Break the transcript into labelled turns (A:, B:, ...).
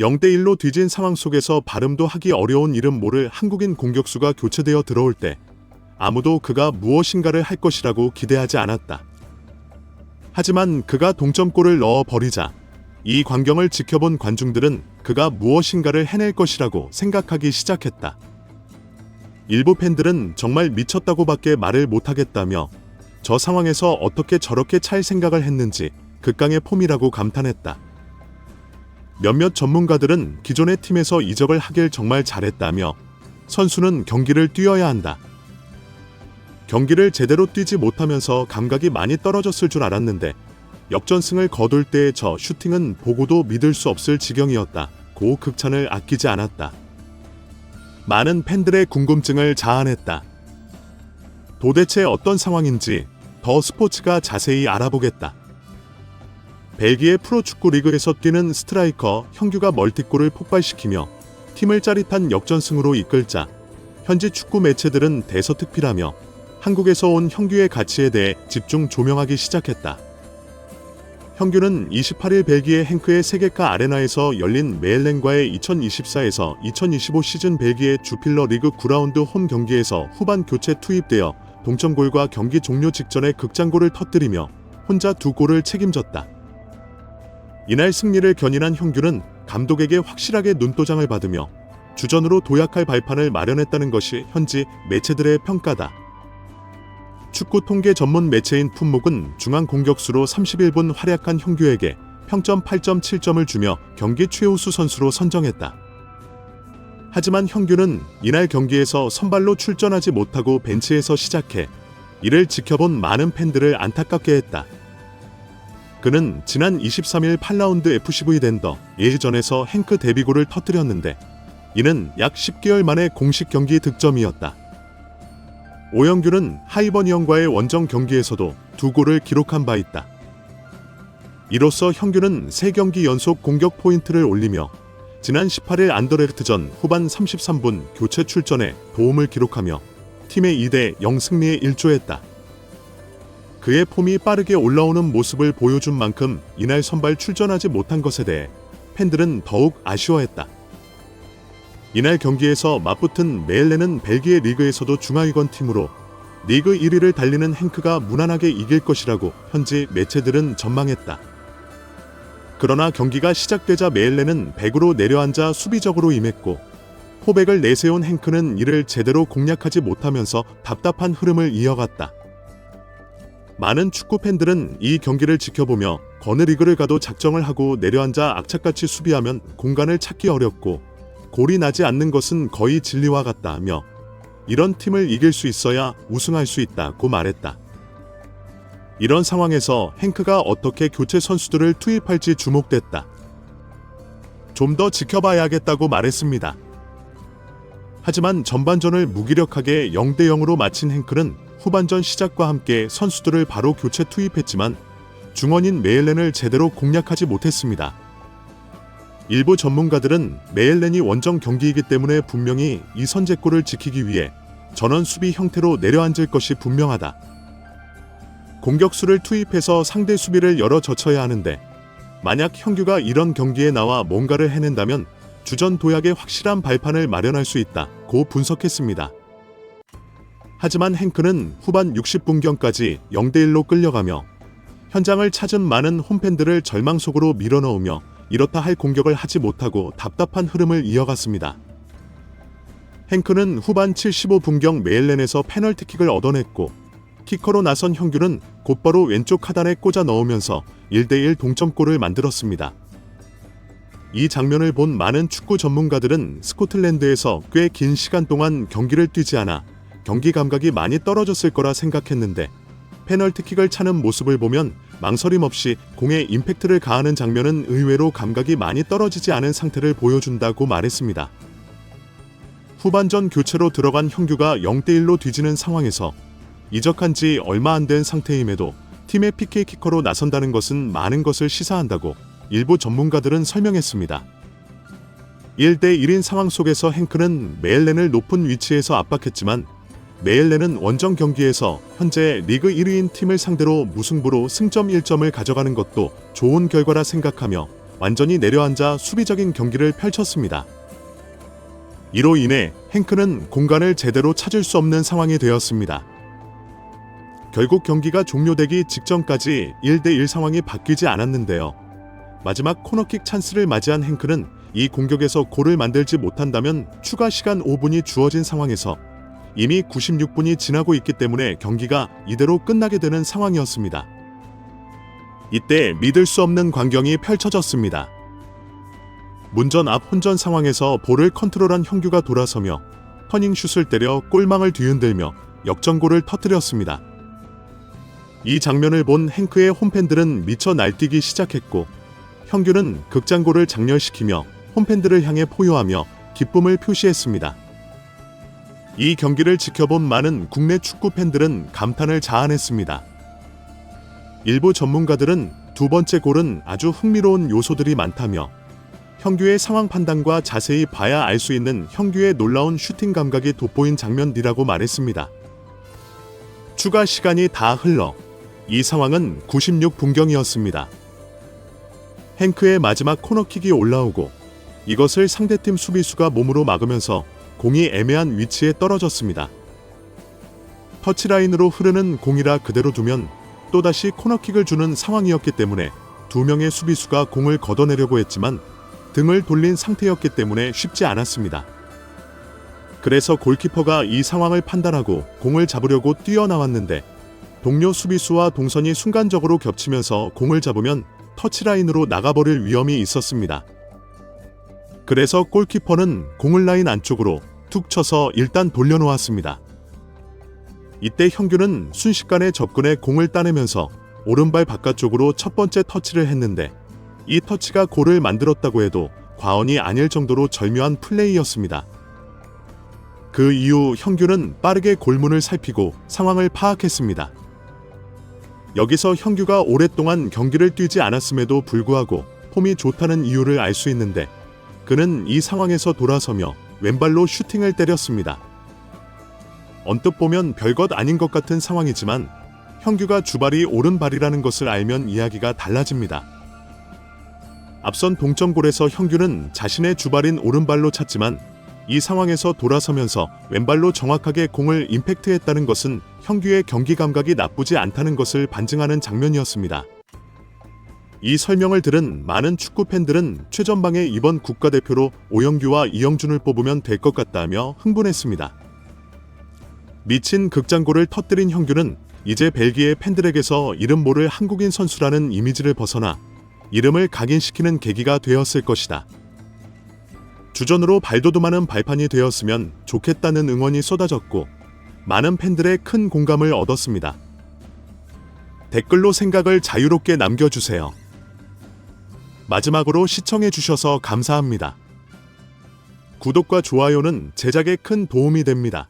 A: 0대1로 뒤진 상황 속에서 발음도 하기 어려운 이름 모를 한국인 공격수가 교체되어 들어올 때 아무도 그가 무엇인가를 할 것이라고 기대하지 않았다. 하지만 그가 동점골을 넣어 버리자 이 광경을 지켜본 관중들은 그가 무엇인가를 해낼 것이라고 생각하기 시작했다. 일부 팬들은 정말 미쳤다고밖에 말을 못하겠다며 저 상황에서 어떻게 저렇게 찰 생각을 했는지 극강의 폼이라고 감탄했다. 몇몇 전문가들은 기존의 팀에서 이적을 하길 정말 잘했다며 선수는 경기를 뛰어야 한다. 경기를 제대로 뛰지 못하면서 감각이 많이 떨어졌을 줄 알았는데 역전승을 거둘 때의 저 슈팅은 보고도 믿을 수 없을 지경이었다. 고 극찬을 아끼지 않았다. 많은 팬들의 궁금증을 자아냈다. 도대체 어떤 상황인지 더 스포츠가 자세히 알아보겠다. 벨기에 프로축구 리그에서 뛰는 스트라이커 형규가 멀티골을 폭발시키며 팀을 짜릿한 역전승으로 이끌자 현지 축구 매체들은 대서특필하며 한국에서 온 형규의 가치에 대해 집중 조명하기 시작했다. 형규는 28일 벨기에 행크의 세계카 아레나에서 열린 메일렌과의 2024에서 2025 시즌 벨기에 주필러 리그 9라운드 홈 경기에서 후반 교체 투입되어 동점골과 경기 종료 직전에 극장골을 터뜨리며 혼자 두 골을 책임졌다. 이날 승리를 견인한 형규는 감독에게 확실하게 눈도장을 받으며 주전으로 도약할 발판을 마련했다는 것이 현지 매체들의 평가다. 축구 통계 전문 매체인 품목은 중앙 공격수로 31분 활약한 형규에게 평점 8.7점을 주며 경기 최우수 선수로 선정했다. 하지만 형규는 이날 경기에서 선발로 출전하지 못하고 벤치에서 시작해 이를 지켜본 많은 팬들을 안타깝게 했다. 그는 지난 23일 8라운드 FCV 덴더 예전에서 행크 데뷔골을 터뜨렸는데 이는 약 10개월 만에 공식 경기 득점이었다. 오영규는 하이버니언과의 원정 경기에서도 두 골을 기록한 바 있다. 이로써 형규는 3경기 연속 공격 포인트를 올리며 지난 18일 안더레르트전 후반 33분 교체 출전에 도움을 기록하며 팀의 2대 0 승리에 일조했다. 그의 폼이 빠르게 올라오는 모습을 보여준 만큼 이날 선발 출전하지 못한 것에 대해 팬들은 더욱 아쉬워했다. 이날 경기에서 맞붙은 메일레는 벨기에 리그에서도 중하위권 팀으로 리그 1위를 달리는 행크가 무난하게 이길 것이라고 현지 매체들은 전망했다. 그러나 경기가 시작되자 메일레는 백으로 내려앉아 수비적으로 임했고 포백을 내세운 행크는 이를 제대로 공략하지 못하면서 답답한 흐름을 이어갔다. 많은 축구 팬들은 이 경기를 지켜보며 거느 리그를 가도 작정을 하고 내려앉아 악착같이 수비하면 공간을 찾기 어렵고 골이 나지 않는 것은 거의 진리와 같다며 이런 팀을 이길 수 있어야 우승할 수 있다고 말했다. 이런 상황에서 행크가 어떻게 교체 선수들을 투입할지 주목됐다. 좀 더 지켜봐야겠다고 말했습니다. 하지만 전반전을 무기력하게 0대 0으로 마친 행크는 후반전 시작과 함께 선수들을 바로 교체 투입했지만 중원인 메일렌을 제대로 공략하지 못했습니다. 일부 전문가들은 메일렌이 원정 경기이기 때문에 분명히 이 선제골을 지키기 위해 전원 수비 형태로 내려앉을 것이 분명하다. 공격수를 투입해서 상대 수비를 열어 젖혀야 하는데 만약 형규가 이런 경기에 나와 뭔가를 해낸다면 주전 도약의 확실한 발판을 마련할 수 있다. 고 분석했습니다. 하지만 행크는 후반 60분경까지 0대1로 끌려가며 현장을 찾은 많은 홈팬들을 절망 속으로 밀어넣으며 이렇다 할 공격을 하지 못하고 답답한 흐름을 이어갔습니다. 행크는 후반 75분경 메일렌에서 페널티킥을 얻어냈고 키커로 나선 형규는 곧바로 왼쪽 하단에 꽂아 넣으면서 1대1 동점골을 만들었습니다. 이 장면을 본 많은 축구 전문가들은 스코틀랜드에서 꽤 긴 시간 동안 경기를 뛰지 않아 경기 감각이 많이 떨어졌을 거라 생각했는데 페널티킥을 차는 모습을 보면 망설임 없이 공에 임팩트를 가하는 장면은 의외로 감각이 많이 떨어지지 않은 상태를 보여준다고 말했습니다. 후반전 교체로 들어간 형규가 0대1로 뒤지는 상황에서 이적한 지 얼마 안 된 상태임에도 팀의 PK 키커로 나선다는 것은 많은 것을 시사한다고 일부 전문가들은 설명했습니다. 1대1인 상황 속에서 행크는 메일렌을 높은 위치에서 압박했지만 메일렌은 원정 경기에서 현재 리그 1위인 팀을 상대로 무승부로 승점 1점을 가져가는 것도 좋은 결과라 생각하며 완전히 내려앉아 수비적인 경기를 펼쳤습니다. 이로 인해 행크는 공간을 제대로 찾을 수 없는 상황이 되었습니다. 결국 경기가 종료되기 직전까지 1대1 상황이 바뀌지 않았는데요. 마지막 코너킥 찬스를 맞이한 행크는 이 공격에서 골을 만들지 못한다면 추가 시간 5분이 주어진 상황에서 이미 96분이 지나고 있기 때문에 경기가 이대로 끝나게 되는 상황이었습니다. 이때 믿을 수 없는 광경이 펼쳐졌습니다. 문전 앞 혼전 상황에서 볼을 컨트롤한 형규가 돌아서며 터닝슛을 때려 골망을 뒤흔들며 역전골을 터뜨렸습니다. 이 장면을 본 행크의 홈팬들은 미쳐 날뛰기 시작했고 형규는 극장골을 장렬시키며 홈팬들을 향해 포효하며 기쁨을 표시했습니다. 이 경기를 지켜본 많은 국내 축구 팬들은 감탄을 자아냈습니다. 일부 전문가들은 두 번째 골은 아주 흥미로운 요소들이 많다며 형규의 상황 판단과 자세히 봐야 알 수 있는 형규의 놀라운 슈팅 감각이 돋보인 장면이라고 말했습니다. 추가 시간이 다 흘러 이 상황은 96 분경이었습니다. 행크의 마지막 코너킥이 올라오고 이것을 상대팀 수비수가 몸으로 막으면서 공이 애매한 위치에 떨어졌습니다. 터치라인으로 흐르는 공이라 그대로 두면 또다시 코너킥을 주는 상황이었기 때문에 두 명의 수비수가 공을 걷어내려고 했지만 등을 돌린 상태였기 때문에 쉽지 않았습니다. 그래서 골키퍼가 이 상황을 판단하고 공을 잡으려고 뛰어나왔는데 동료 수비수와 동선이 순간적으로 겹치면서 공을 잡으면 터치라인으로 나가버릴 위험이 있었습니다. 그래서 골키퍼는 공을 라인 안쪽으로 툭 쳐서 일단 돌려놓았습니다. 이때 형규는 순식간에 접근해 공을 따내면서 오른발 바깥쪽으로 첫 번째 터치를 했는데 이 터치가 골을 만들었다고 해도 과언이 아닐 정도로 절묘한 플레이였습니다. 그 이후 형규는 빠르게 골문을 살피고 상황을 파악했습니다. 여기서 형규가 오랫동안 경기를 뛰지 않았음에도 불구하고 폼이 좋다는 이유를 알 수 있는데 그는 이 상황에서 돌아서며 왼발로 슈팅을 때렸습니다. 언뜻 보면 별것 아닌 것 같은 상황이지만 형규가 주발이 오른발이라는 것을 알면 이야기가 달라집니다. 앞선 동점골에서 형규는 자신의 주발인 오른발로 찼지만 이 상황에서 돌아서면서 왼발로 정확하게 공을 임팩트했다는 것은 형규의 경기 감각이 나쁘지 않다는 것을 반증하는 장면이었습니다. 이 설명을 들은 많은 축구 팬들은 최전방에 이번 국가대표로 오영규와 이영준을 뽑으면 될 것 같다며 흥분했습니다. 미친 극장골을 터뜨린 형규는 이제 벨기에 팬들에게서 이름 모를 한국인 선수라는 이미지를 벗어나 이름을 각인시키는 계기가 되었을 것이다. 주전으로 발돋움하는 발판이 되었으면 좋겠다는 응원이 쏟아졌고 많은 팬들의 큰 공감을 얻었습니다. 댓글로 생각을 자유롭게 남겨주세요. 마지막으로 시청해 주셔서 감사합니다. 구독과 좋아요는 제작에 큰 도움이 됩니다.